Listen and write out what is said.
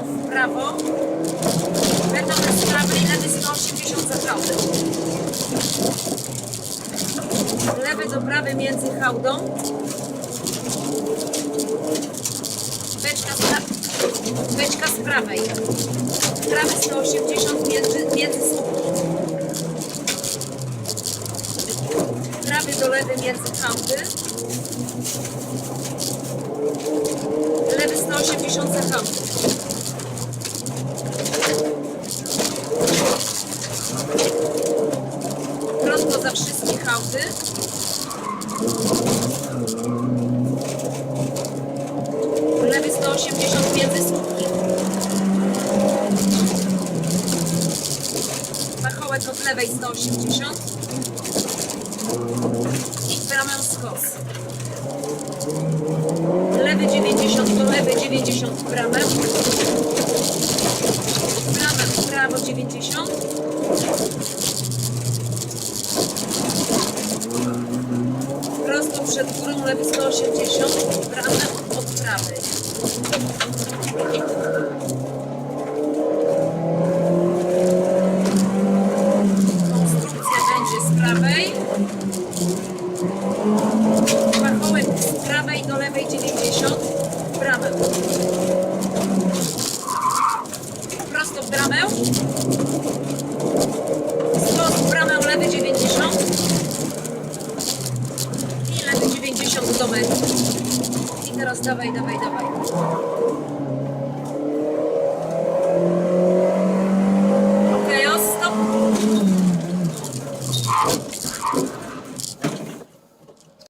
w prawo. Będą te sprawy i lewy 180 za prawdę. Lewy do prawy między hałdą. Beczka z, pra... Beczka z prawej. Prawy 180 między, między Prawy do lewy między hałdy. Lewy 180 za hałdy. Hałdy. Lewy 180 między. Pachołek od lewej 180. I bramę skos. Lewy 90 do lewy 90 w bramę. Bramę w prawo 90. Prosto przed górą lewy 180, bramę od prawej. Konstrukcja będzie z prawej. Pachołek z prawej do lewej 90, bramę. Prosto w bramę. 50 do mety. I teraz dawaj, dawaj, dawaj. Okej, okay, stop.